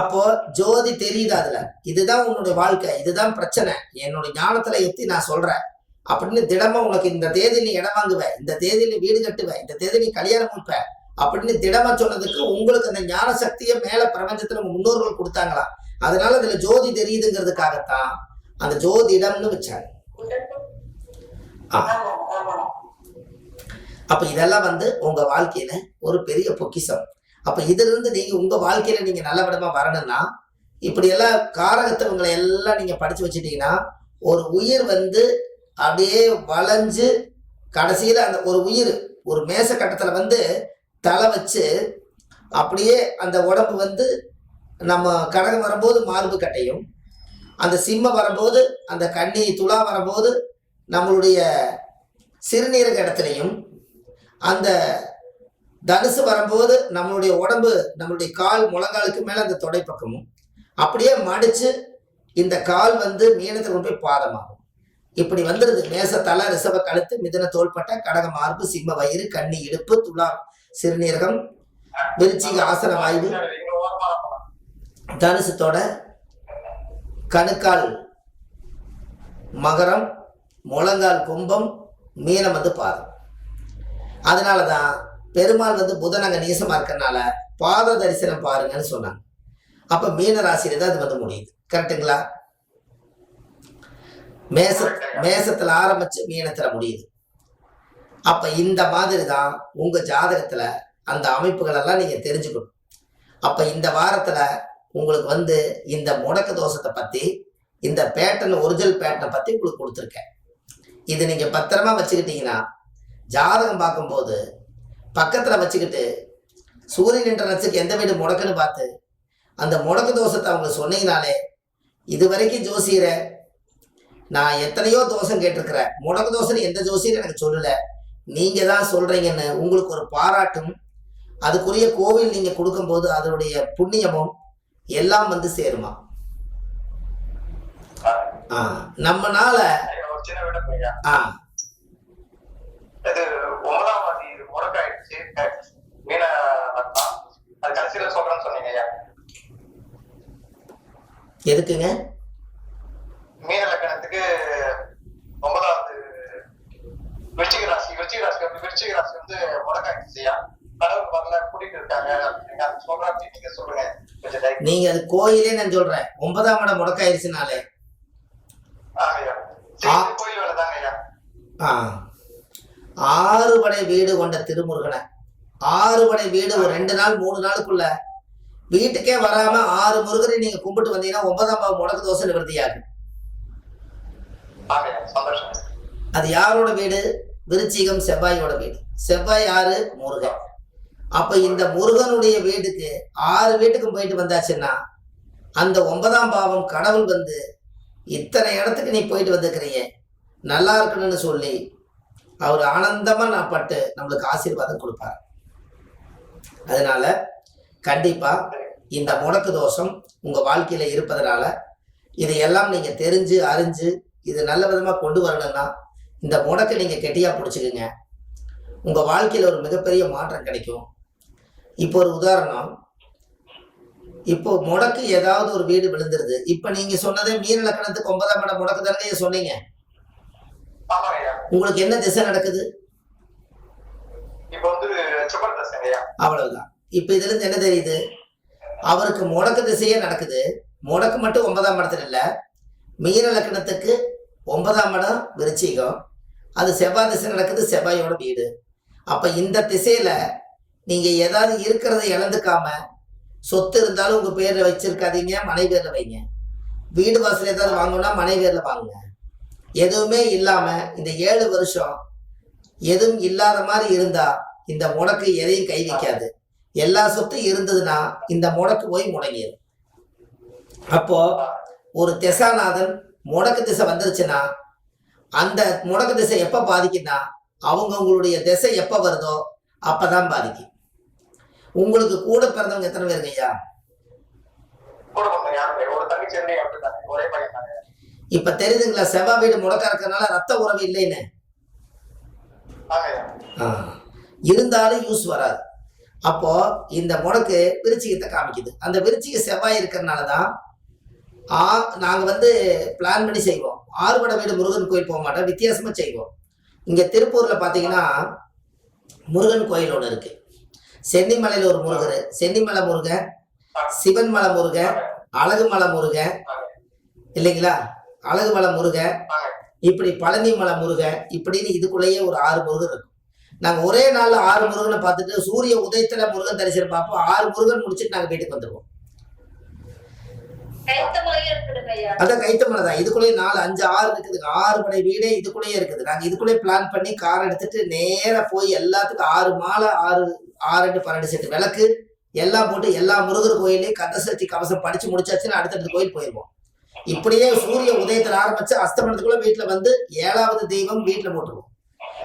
அப்போ ஜோதி தெரியுது அதுல. இதுதான் உன்னோட வாழ்க்கை. இதுதான் பிரச்சனை. என்னுடைய ஞானத்துல எத்தி நான் சொல்றேன். அப்படின்னு திடமா உனக்கு இந்த தேதி நீ இடம் வாங்குவேன் இந்த தேதி நீ வீடு கட்டுவேன் இந்த தேதி நீ கல்யாணம் முடிப்ப. அப்படின்னு திடமா சொன்னதுக்கு உங்களுக்கு அந்த ஞான சக்தியை மேல பிரபஞ்சத்துல முன்னோர்கள் கொடுத்தாங்களா? அதனால அதுல ஜோதி தெரியுதுங்கிறதுக்காகத்தான் அந்த ஜோதிடம்னு வச்சாங்க. அப்ப இதெல்லாம் வந்து உங்க வாழ்க்கையில ஒரு பெரிய பொக்கிஷம். அப்ப இதிலிருந்து நீங்கள் நீங்க உங்க வாழ்க்கையில நீங்க நல்ல விதமா வரணும்னா இப்படி எல்லாம் காரகத்தவங்களை எல்லாம் நீங்க படிச்சு வச்சுட்டீங்கன்னா ஒரு உயிர் வந்து அப்படியே வளைஞ்சு கடைசியில அந்த ஒரு உயிர் ஒரு மேச கட்டத்துல வந்து தலை வச்சு அப்படியே அந்த உடம்பு வந்து நம்ம கடகம் வரும்போது மார்பு கட்டையும் அந்த சிம்மம் வரும்போது அந்த கண்ணி துளா வரும்போது நம்மளுடைய சிறுநீரக இடத்துலையும் அந்த தனுசு வரும்போது நம்மளுடைய உடம்பு நம்மளுடைய கால் முழங்காலுக்கு மேலே அந்த தொடை பக்கமும். அப்படியே மடிச்சு இந்த கால் வந்து மீனத்தில் கொண்டு போய் பாதமாகும். இப்படி வந்துருது. மேச தலை ரிசவ கழுத்து மிதன தோள்பட்ட கடக மார்பு சிம்ம வயிறு கண்ணி இடுப்பு துளா சிறுநீரகம் விருச்சிக ஆசன வாயு தனுசத்தோட தொடை கணுக்கால் மகரம் முழங்கால் கும்பம் மீனம் வந்து பாதம். அதனால தான் பெருமாள் வந்து புதன் அங்கே நீசமாக இருக்கிறனால பாத தரிசனம் பாருங்கன்னு சொன்னாங்க. அப்போ மீன ராசியில தான் அது வந்து முடியுது. கரெக்டுங்களா மேச மேசத்தில் ஆரம்பிச்சு மீனத்தில் முடியுது. அப்போ இந்த மாதிரி தான் உங்கள் ஜாதகத்தில் அந்த அமைப்புகளெல்லாம் நீங்கள் தெரிஞ்சுக்கணும். அப்போ இந்த வாரத்தில் உங்களுக்கு வந்து இந்த முடக்க தோஷத்தை பற்றி இந்த பேட்டர்ன் ஒரிஜினல் பேட்டனை பற்றி உங்களுக்கு கொடுத்துருக்கேன். இது நீங்கள் பத்திரமா வச்சுக்கிட்டீங்கன்னா ஜாதகம் பார்க்கும்போது பக்கத்தில் வச்சுக்கிட்டு சூரியன் என்ற நட்சத்திரம் எந்த வீடு முடக்குன்னு பார்த்து அந்த முடக்கு தோஷத்தை அவங்க சொன்னீங்கனாலே இது வரைக்கும் ஜோசியரை நான் எத்தனையோ தோஷம் கேட்டிருக்கிறேன். முடக்கு தோஷம்னு எந்த ஜோசியரும் எனக்கு சொல்லலை. நீங்கள் தான் சொல்கிறீங்கன்னு உங்களுக்கு ஒரு பாராட்டும். அதுக்குரிய கோவில் நீங்கள் கொடுக்கும்போது அதனுடைய புண்ணியமும் எல்லாம் வந்து சேருமா? ஆ. நம்மனால ஆ இது ஒன்பதாம் வாதி முடக்காயிடுச்சு மீன நட்டம் அது கடைசியில சொல்றேன்னு சொன்னீங்க ஐயா எதுக்குங்க மீன லக்கணத்துக்கு ஒன்பதாவது விருச்சிக ராசி விருச்சிக ராசி வந்து விருச்சிக ராசி வந்து முடக்காயிடுச்சு ஐயா. கடவுள் வரல கூட்டிட்டு இருக்காங்க நீங்க அது அப்படின்னு நீங்க சொல்லுங்க. நீங்க அது கோயிலே நான் சொல்றேன். ஒன்பதாம் இடம் முடக்காயிருச்சுனாலே கோயில் வேலை தாங்க ஐயா. ஆறு படை வீடு கொண்ட திருமுருகனை. ஆறு படை வீடு ஒரு ரெண்டு நாள் மூணு நாளுக்குள்ள வீட்டுக்கே வராம ஆறு முருகனை நீங்க கும்பிட்டு வந்தீங்கன்னா ஒன்பதாம் பாவம் முடக்கு தோசை நிவர்த்தியாகும் அது யாரோட வீடு? விருச்சிகம் செவ்வாயோட வீடு. செவ்வாய் யாரு? முருகன். அப்ப இந்த முருகனுடைய வீட்டுக்கு ஆறு வீட்டுக்கும் போயிட்டு வந்தாச்சுன்னா அந்த ஒன்பதாம் பாவம் கடவுள் வந்து இத்தனை இடத்துக்கு நீ போயிட்டு வந்திருக்கிறீங்க. நல்லா இருக்கணும்னு சொல்லி அவர் ஆனந்தமா நான் பட்டு நம்மளுக்கு ஆசீர்வாதம் கொடுப்பார். அதனால கண்டிப்பா இந்த முடக்கு தோஷம் உங்க வாழ்க்கையில இருப்பதனால இதையெல்லாம் நீங்க தெரிஞ்சு அறிஞ்சு இது நல்ல விதமா கொண்டு வரணும்னா இந்த முடக்கை நீங்க கெட்டியா பிடிச்சிக்குங்க. உங்க வாழ்க்கையில ஒரு மிகப்பெரிய மாற்றம் கிடைக்கும். இப்போ ஒரு உதாரணம். இப்போ முடக்கு ஏதாவது ஒரு வீடு விழுந்துருது. இப்ப நீங்க சொன்னதே மீன லக்கணத்துக்கு ஒன்பதாம் இடம் முடக்கு தானே சொன்னீங்க. உங்களுக்கு என்ன திசை நடக்குது? அவ்வளவுதான். இப்ப இதுல இருந்து என்ன தெரியுது? அவருக்கு முடக்கு திசையே நடக்குது. முடக்கு மட்டும் ஒன்பதாம் இடத்துல இல்ல. மீன லக்கணத்துக்கு ஒன்பதாம் இடம் விருச்சிகம். அது செவ்வாய் திசை நடக்குது செவ்வாயோட வீடு. அப்ப இந்த திசையில நீங்க ஏதாவது இருக்கிறத இழந்துக்காம சொத்து இருந்தாலும் உங்க பேர்ல வச்சிருக்காதீங்க மனை பேரில் வைங்க. வீடு வாசல் ஏதாவது வாங்கணும்னா மனை வாங்குங்க. எதுவுமே இல்லாம இந்த ஏழு வருஷம் எதுவும் இல்லாத மாதிரி இருந்தா இந்த முடக்கு எதையும் கை வைக்காது. எல்லா சொத்தும் இருந்ததுன்னா இந்த முடக்கு போய் முடங்கிடும் அப்போ ஒரு திசாநாதன் முடக்கு திசை வந்துருச்சுன்னா அந்த முடக்கு திசை எப்ப பாதிக்கும்னா அவங்கவுங்களுடைய திசை எப்ப வருதோ அப்பதான் பாதிக்கும். உங்களுக்கு கூட பிறந்தவங்க எத்தனை பேருங்க ஐயா? இப்ப தெரியுதுங்களா செவ்வாய் வீடு முடக்கா இருக்கறனால ரத்த உறவு இல்லைன்னு. இருந்தாலும் யூஸ் வராது. அப்போ இந்த முடக்கு விருச்சிகத்தை காமிக்குது. அந்த விருச்சிக செவ்வாய் இருக்கிறனால தான் ஆ நாங்கள் வந்து பிளான் பண்ணி செய்வோம். ஆறுபட வீடு முருகன் கோயில் போக மாட்டோம். வித்தியாசமாக செய்வோம். இங்கே திருப்பூரில் பார்த்தீங்கன்னா முருகன் கோயில் ஒன்று இருக்கு. சென்னிமலையில் ஒரு முருகர். சென்னிமலை முருகன் சிவன்மலை முருகன் அழகுமலை முருகன் இல்லைங்களா? அழகுமலை முருகன் இப்படி பழனி மலை முருகன் இப்படின்னு இதுக்குள்ளேயே ஒரு ஆறு முருகன் இருக்கும். நாங்கள் ஒரே நாள்ல ஆறு முருகனை பார்த்துட்டு சூரிய உதயத்துல முருகன் தரிசனம் பார்ப்போம். ஆறு முருகன் முடிச்சுட்டு நாங்கள் வீட்டுக்கு வந்துடுவோம் அதான் கைத்த மலை தான். இதுக்குள்ளேயே நாலு அஞ்சு ஆறு இருக்குதுங்க. ஆறு படை வீடே இதுக்குள்ளேயே இருக்குது. நாங்கள் இதுக்குள்ளேயே பிளான் பண்ணி கார் எடுத்துட்டு நேரா போய் எல்லாத்துக்கும் ஆறு மாலை ஆறு ஆறு ரெண்டு பன்னெண்டு செட்டு விளக்கு எல்லாம் போட்டு எல்லா முருகர் கோயிலையும் கந்தசக்தி கவசம் படிச்சு முடிச்சாச்சுன்னா அடுத்தடுத்த கோயில் போயிடுவோம் இப்படியே சூரிய உதயத்துல ஆரம்பிச்சு அஸ்தமனத்துக்குள்ள வீட்டுல வந்து ஏழாவது தெய்வம் வீட்டுல போட்டுருவோம்.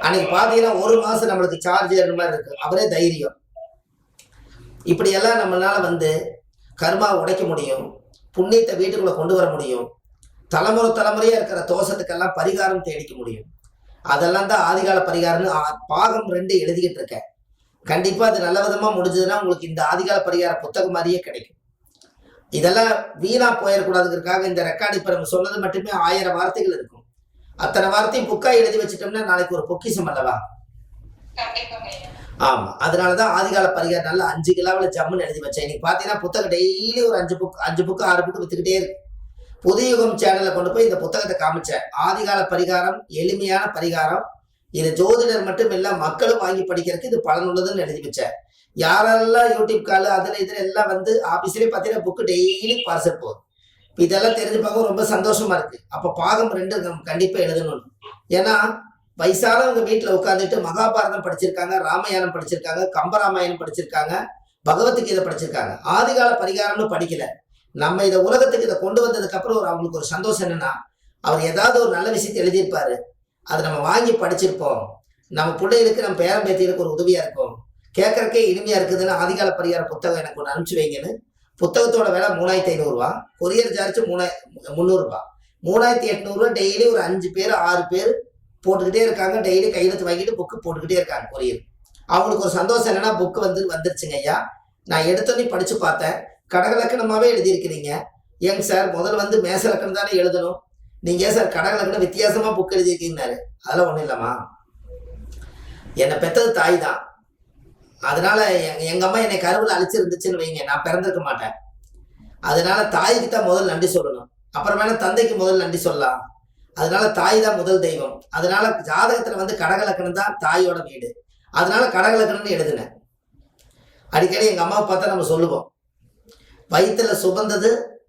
அன்னைக்கு பாத்தீங்கன்னா ஒரு மாசம் நம்மளுக்கு சார்ஜ் ஏறுற மாதிரி இருக்கு. அவரே தைரியம். இப்படி எல்லாம் நம்மளால வந்து கர்மா உடைக்க முடியும். புண்ணியத்தை வீட்டுக்குள்ள கொண்டு வர முடியும். தலைமுறை தலைமுறையா இருக்கிற தோஷத்துக்கெல்லாம் பரிகாரம் தேடிக்க முடியும். அதெல்லாம் தான் ஆதிகால பரிகாரம்னு ஆ- பாகம் ரெண்டு எழுதிக்கிட்டு இருக்கேன். கண்டிப்பா அது நல்ல விதமா முடிஞ்சதுன்னா உங்களுக்கு இந்த ஆதிகால பரிகார புத்தகம் மாதிரியே கிடைக்கும். இதெல்லாம் வீணா போயிடக்கூடாதுங்கிறதுக்காக இந்த ரெக்கார்டு இப்ப நம்ம சொன்னது மட்டுமே ஆயிரம் வார்த்தைகள் இருக்கும். அத்தனை வார்த்தையும் புக்கா எழுதி வச்சிட்டோம்னா நாளைக்கு ஒரு பொக்கிஷம் அல்லவா? ஆமா. அதனாலதான் ஆதிகால பரிகாரம் நல்லா அஞ்சு கிலோவில் ஜம்முன்னு எழுதி வச்சேன். இன்னைக்கு பாத்தீங்கன்னா புத்தகம் டெய்லி ஒரு அஞ்சு புக் அஞ்சு புக்கு ஆறு புக்கு வித்துக்கிட்டே இருக்கு. புதிய யுகம் சேனல்ல கொண்டு போய் இந்த புத்தகத்தை காமிச்சேன். ஆதிகால பரிகாரம் எளிமையான பரிகாரம் இது ஜோதிடர் மட்டும் இல்ல மக்களும் வாங்கி படிக்கிறதுக்கு இது பலனுள்ளதுன்னு எழுதி வச்சேன். யாரெல்லாம் யூடியூப் கால் அதுல இதுல எல்லாம் வந்து ஆபீஸ்லயே பாத்தீங்கன்னா புக்கு டெய்லி பார்சல் போகுது இதெல்லாம் தெரிஞ்சு பார்க்க ரொம்ப சந்தோஷமா இருக்கு. அப்ப பாகம் ரெண்டு நம்ம கண்டிப்பா எழுதணும். ஏன்னா வயசானவங்க வீட்டுல உட்காந்துட்டு மகாபாரதம் படிச்சிருக்காங்க ராமாயணம் படிச்சிருக்காங்க கம்பராமாயணம் படிச்சிருக்காங்க பகவத்கீதை படிச்சிருக்காங்க. ஆதிகால பரிகாரம்னு படிக்கல. நம்ம இதை உலகத்துக்கு இதை கொண்டு வந்ததுக்கு அப்புறம் ஒரு அவங்களுக்கு ஒரு சந்தோஷம் என்னன்னா அவர் ஏதாவது ஒரு நல்ல விஷயத்தை எழுதியிருப்பாரு. அதை நம்ம வாங்கி படிச்சிருப்போம். நம்ம பிள்ளைகளுக்கு நம்ம பேரம்பேத்திகளுக்கு ஒரு உதவியா இருக்கும். கேட்கறக்கே இனிமையா இருக்குதுன்னு ஆதிகால பரிகார புத்தகம் எனக்கு ஒன்று அனுப்பிச்சு வைங்கன்னு புத்தகத்தோட விலை மூணாயிரத்தி ஐநூறுரூவா கொரியர் சார்ஜ் மூணாய் முந்நூறுரூபா மூணாயிரத்தி எட்நூறுரூவா டெய்லி ஒரு அஞ்சு பேர் ஆறு பேர் போட்டுக்கிட்டே இருக்காங்க. டெய்லி கையெழுத்து வாங்கிட்டு புக்கு போட்டுக்கிட்டே இருக்காங்க கொரியர் அவங்களுக்கு ஒரு சந்தோஷம் என்னன்னா புக்கு வந்து வந்துருச்சுங்க ஐயா. நான் எடுத்தோன்னே படித்து பார்த்தேன். கடகலக்கணமாகவே எழுதியிருக்கிறீங்க. ஏங்க சார் முதல்ல வந்து மேச லக்கணம் தானே எழுதணும்? நீங்கள் ஏன் சார் கடகலக்கணம் வித்தியாசமாக புக் எழுதியிருக்கீங்கன்னாரு? அதெல்லாம் ஒன்றும் இல்லைம்மா. என்னை பெற்றது தாய் தான். அதனால எங்க- அம்மா என்னை கருவில் அழிச்சிருந்துச்சுன்னு வைங்க. நான் பிறந்திருக்க மாட்டேன். அதனால தாய்க்கு தான் முதல் நன்றி சொல்லணும். அப்புறமேல தந்தைக்கு முதல் நன்றி சொல்லலாம். அதனால தாய் தான் முதல் தெய்வம். அதனால ஜாதகத்துல வந்து கடகலக்கணம் தான் தாயோட வீடு. அதனால கடகலக்கணம்னு எழுதினேன் அடிக்கடி எங்க அம்மாவை பார்த்தா நம்ம சொல்லுவோம். வயிற்றுல சுமந்தது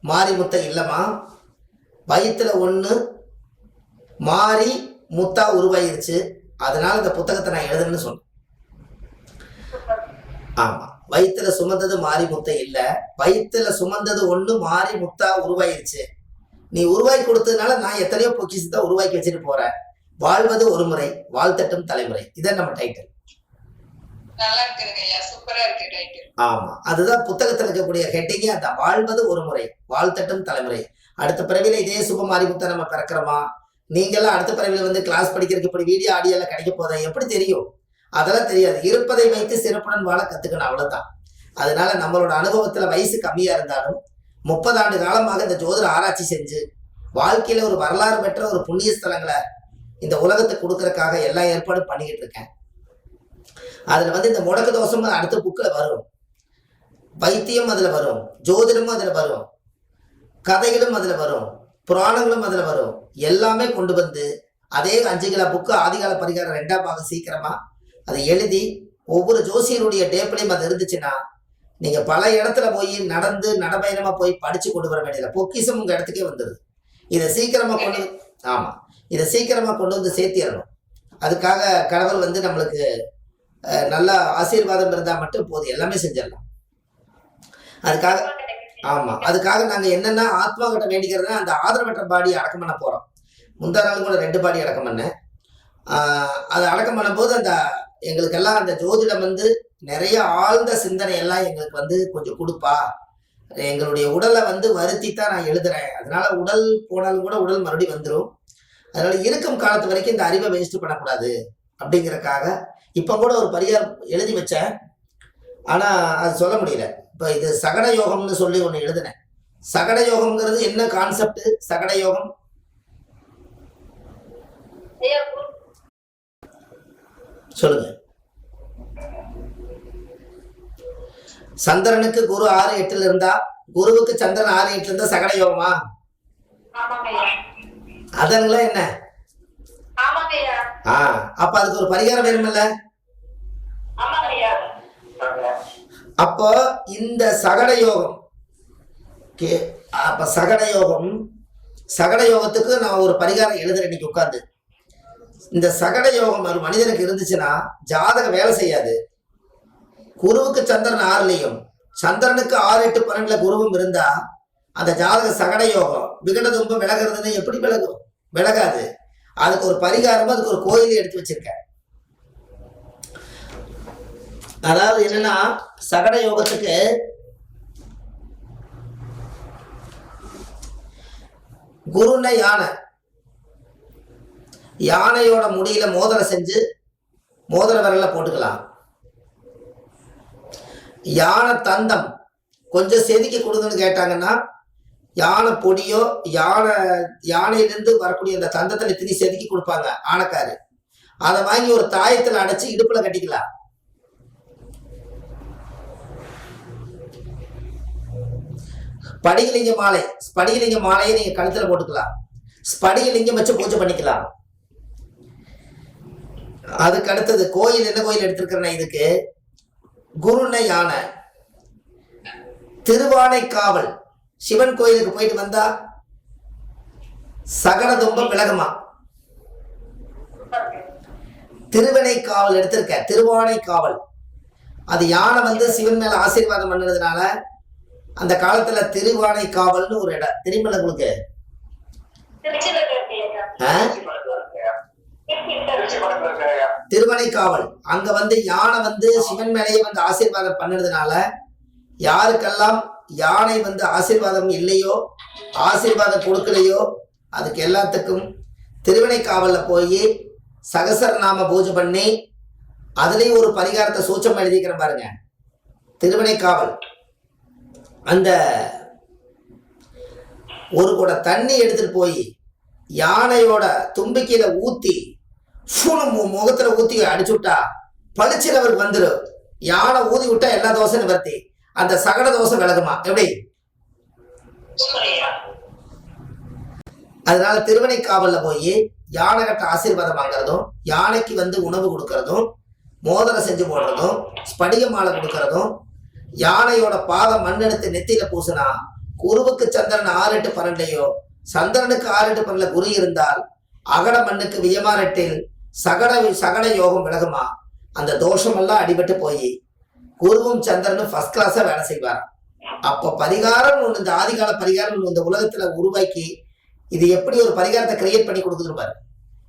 மாறி முத்தை இல்லைம்மா. வயிற்றுல ஒன்று மாறி முத்தா உருவாயிருச்சு. அதனால இந்த புத்தகத்தை நான் எழுதுன்னு சொன்னேன். ஆமா. வயிற்றுல சுமந்தது மாறி முத்தை இல்ல. வயிற்றுல சுமந்தது ஒண்ணு மாறி முத்தா உருவாயிருச்சு. நீ உருவாக்கி கொடுத்ததுனால நான் எத்தனையோ பொக்கிஷத்தை உருவாக்கி வச்சுட்டு போறேன். வாழ்வது ஒரு முறை வாழ்த்தட்டும் தலைமுறை. இதான் நம்ம டைட்டில் ஆமா. அதுதான் புத்தகத்துல இருக்கக்கூடிய ஹெட்டிங்கே அதான். வாழ்வது ஒரு முறை வாழ்த்தட்டும் தலைமுறை. அடுத்த பிறவில இதே சுப மாரிமுத்தா நம்ம பிறக்கிறோமா? நீங்கெல்லாம் அடுத்த பிறவில வந்து கிளாஸ் படிக்கிறதுக்கு இப்படி வீடியோ ஆடியோ எல்லாம் கிடைக்க போதா? எப்படி தெரியும்? அதெல்லாம் தெரியாது. இருப்பதை வைத்து சிறப்புடன் வாழ கத்துக்கணும் அவ்வளவுதான். அதனால நம்மளோட அனுபவத்துல வயசு கம்மியா இருந்தாலும் முப்பது ஆண்டு காலமாக இந்த ஜோதிட ஆராய்ச்சி செஞ்சு வாழ்க்கையில ஒரு வரலாறு பெற்ற ஒரு புண்ணிய ஸ்தலங்களை இந்த உலகத்துக்கு கொடுக்கறதுக்காக எல்லா ஏற்பாடும் பண்ணிக்கிட்டு இருக்கேன். அதுல வந்து இந்த முடக்கு தோஷம் அடுத்த புக்கில் வரும். வைத்தியம் அதுல வரும். ஜோதிடமும் அதுல வரும். கதைகளும் அதுல வரும். புராணங்களும் அதுல வரும். எல்லாமே கொண்டு வந்து அதே அஞ்சு கிலோ புக்கு ஆதிகால பரிகாரம் ரெண்டாம் பாகம் சீக்கிரமா அதை எழுதி ஒவ்வொரு ஜோசியருடைய டேப்லையும் அது இருந்துச்சுன்னா நீங்க பல இடத்துல போய் நடந்து நடபயணமா போய் படிச்சு கொண்டு வர வேண்டியது பொக்கிஷம் உங்க இடத்துக்கே வந்துடுது இதை சீக்கிரமா கொண்டு ஆமா. இதை சீக்கிரமா கொண்டு வந்து சேர்த்திடணும். அதுக்காக கடவுள் வந்து நம்மளுக்கு நல்ல ஆசீர்வாதம் இருந்தா மட்டும் போதும். எல்லாமே செஞ்சிடலாம். அதுக்காக ஆமா. அதுக்காக நாங்க என்னென்ன ஆத்மா கிட்ட வேண்டிக்கிறதுனா அந்த ஆதரவற்ற பாடி அடக்கம் பண்ண போறோம். முந்தா நாள் கூட ரெண்டு பாடி அடக்கம் பண்ணேன். அதை அடக்கம் பண்ணும்போது அந்த எங்களுக்கெல்லாம் அந்த ஜோதிடம் வந்து நிறைய ஆழ்ந்த சிந்தனை எல்லாம் எங்களுக்கு வந்து கொஞ்சம் கொடுப்பா. எங்களுடைய உடலை வந்து வருத்தி தான் நான் எழுதுறேன். அதனால உடல் போனாலும் கூட உடல் மறுபடியும் வந்துடும் அதனால இருக்கும் காலத்து வரைக்கும் இந்த அறிவை வேஸ்ட் பண்ணக்கூடாது அப்படிங்கிறக்காக இப்போ கூட ஒரு பரிகாரம் எழுதி வச்சேன். ஆனால் அது சொல்ல முடியல. இப்போ இது சகட யோகம்னு சொல்லி ஒன்று எழுதினேன். சகட யோகம்ங்கிறது என்ன கான்செப்ட் சகட யோகம்? சொல்லுங்க. சந்திரனுக்கு குரு ஆறு எட்டுல இருந்தா குருவுக்கு சந்திரன் ஆறு எட்டுல இருந்தா சகட யோகமா? அதங்களா என்ன? ஆ அப்ப அதுக்கு ஒரு பரிகாரம் வேணுமில்ல? அப்போ இந்த சகட யோகம் கே அப்ப சகட யோகம் சகட யோகத்துக்கு நான் ஒரு பரிகாரம் எழுதுறேன் இன்னைக்கு உட்கார்ந்து. இந்த சகட யோகம் ஒரு மனிதனுக்கு இருந்துச்சுன்னா ஜாதகம் வேலை செய்யாது. குருவுக்கு சந்திரன் ஆறுலையும் சந்திரனுக்கு ஆறு எட்டு பன்னெண்டுல குருவும் இருந்தா அந்த ஜாதக சகட யோகம் விகட துன்பம் விலகிறதுன்னு எப்படி விலகும்? விலகாது. அதுக்கு ஒரு பரிகாரமா அதுக்கு ஒரு கோயிலே எடுத்து வச்சிருக்கேன். அதாவது என்னன்னா சகட யோகத்துக்கு குருன்னா யானை யானையோட முடியில மோதிரம் செஞ்சு மோதிர விரல போட்டுக்கலாம். யானை தந்தம் கொஞ்சம் செதுக்கி கொடுங்கன்னு கேட்டாங்கன்னா யானை பொடியோ யானை யானையிலிருந்து வரக்கூடிய அந்த தந்தத்தில் திணி செதுக்கி கொடுப்பாங்க ஆனக்காரு. அதை வாங்கி ஒரு தாயத்தில் அடைச்சு இடுப்புல கட்டிக்கலாம். படிகலிங்க மாலை ஸ்படிகலிங்க மாலையை நீங்க கழுத்துல போட்டுக்கலாம். ஸ்படிகலிங்கம் வச்சு பூஜை பண்ணிக்கலாம். அதுக்கு அடுத்தது கோயில் என்ன கோயில் எடுத்திருக்கிறேன்னா இதுக்கு? குருன யானை திருவானைக்காவல். சிவன் கோயிலுக்கு போயிட்டு வந்தா சகட துன்பம் விலகுமா? திருவினைக்காவல் எடுத்திருக்க திருவானைக்காவல். அது யானை வந்து சிவன் மேல ஆசீர்வாதம் பண்ணதுனால அந்த காலத்துல திருவானைக்காவல்னு ஒரு இடம். தெரியுமில்ல உங்களுக்கு திருச்சியில இருக்கு ஐயா ஆ? திருச்சி திருச்சி பக்கத்துல திருமலைக்காவல். திருவனைக்காவல் அங்க வந்து யானை வந்து சிவன் மேலேயே வந்து ஆசீர்வாதம் பண்ணதுனால யாருக்கெல்லாம் யானை வந்து ஆசீர்வாதம் இல்லையோ ஆசீர்வாதம் கொடுக்கலையோ அதுக்கு எல்லாத்துக்கும் திருவினைக்காவல்ல போய் சகசரநாம பூஜை பண்ணி அதுலேயும் ஒரு பரிகாரத்தை சூச்சம் எழுதிக்கிறேன் பாருங்க. திருவினைக்காவல். அந்த ஒரு கூட தண்ணி எடுத்துட்டு போய் யானையோட தும்பிக்கையில ஊத்தி சூனம் மு- முகத்துல ஊத்தி அடிச்சு விட்டா பளிச்சுன்னு அவர் வந்துடும் யானை ஊதி விட்டா எல்லா தோசை நிவர்த்தி. அந்த சகட தோசை விலகுமா எப்படி? அதனால ஐயா காவல்ல போய் யானை கட்ட ஆசீர்வாதம் வாங்குறதும் யானைக்கு வந்து உணவு கொடுக்கறதும் மோதிரம் செஞ்சு போடுறதும் ஸ்படிக மாலை கொடுக்கறதும் யானையோட பாதம் மண்ணெடுத்து நெத்தியில பூசினா குருவுக்கு சந்திரன் ஆறு எட்டு பன்னெண்டையோ சந்திரனுக்கு ஆறு எட்டு பன்னெண்டு குரு இருந்தால் அகட மண்ணுக்கு வியமாரெட்டில் சகட சகட யோகம் விலகுமா? அந்த தோஷமெல்லாம் அடிபட்டு போய் குருவும் சந்திரனும் ஃபர்ஸ்ட் கிளாஸா வேலை செய்வார் அப்போ பரிகாரம் ஒன்று இந்த ஆதிகால பரிகாரம் இந்த உலகத்துல உருவாக்கி இது எப்படி ஒரு பரிகாரத்தை கிரியேட் பண்ணி கொடுக்குதுன்னு பாரு.